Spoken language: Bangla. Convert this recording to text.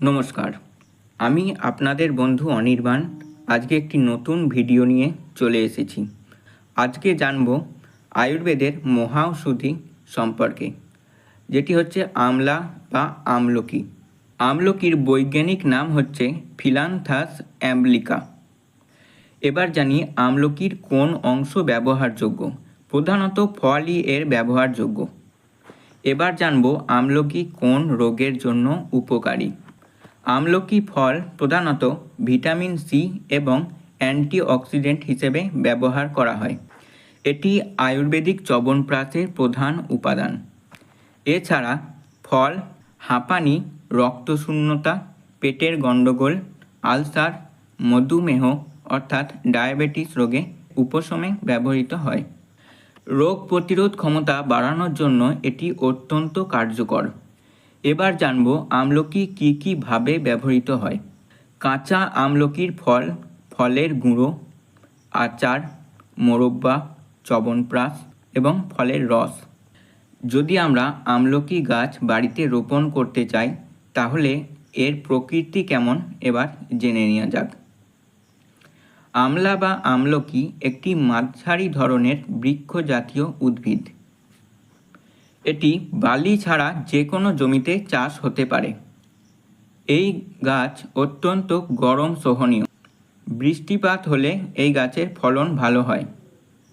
নমস্কার। আমি আপনাদের বন্ধু অনির্বাণ। আজকে একটি নতুন ভিডিও নিয়ে চলে এসেছি। আজকে জানব আয়ুর্বেদের মহাঔষধি সম্পর্কে, যেটি হচ্ছে আমলা বা আমলকি। আমলকির বৈজ্ঞানিক নাম হচ্ছে ফিলান্থাস অ্যাম্বলিকা। এবার জানি আমলকির কোন অংশ ব্যবহারযোগ্য, প্রধানত ফলই এর ব্যবহারযোগ্য। এবার জানব আমলকি কোন রোগের জন্য উপকারী। আমলকি ফল প্রধানত ভিটামিন সি এবং অ্যান্টিঅক্সিডেন্ট হিসেবে ব্যবহার করা হয়। এটি আয়ুর্বেদিক চবনপ্রাশের প্রধান উপাদান। এছাড়া ফল, হাঁপানি, রক্তশূন্যতা, পেটের গণ্ডগোল, আলসার, মধুমেহ অর্থাৎ ডায়াবেটিস রোগে উপশমে ব্যবহৃত হয়। রোগ প্রতিরোধ ক্ষমতা বাড়ানোর জন্য এটি অত্যন্ত কার্যকর। এবার জানব আমলকি কী কী ভাবে ব্যবহৃত হয়। কাঁচা আমলকির ফল, ফলের গুঁড়ো, আচার, মোরব্বা চবনপ্রাশ এবং ফলের রস। যদি আমরা আমলকি গাছ বাড়িতে রোপণ করতে চাই, তাহলে এর প্রকৃতি কেমন এবার জেনে নেওয়া যাক। আমলা বা আমলকি একটি মাঝারি ধরনের বৃক্ষ জাতীয় উদ্ভিদ। এটি বালি ছাড়া যে কোনো জমিতে চাষ হতে পারে। এই গাছ অত্যন্ত গরম, সহনীয়। বৃষ্টিপাত হলে এই গাছের ফলন ভালো হয়।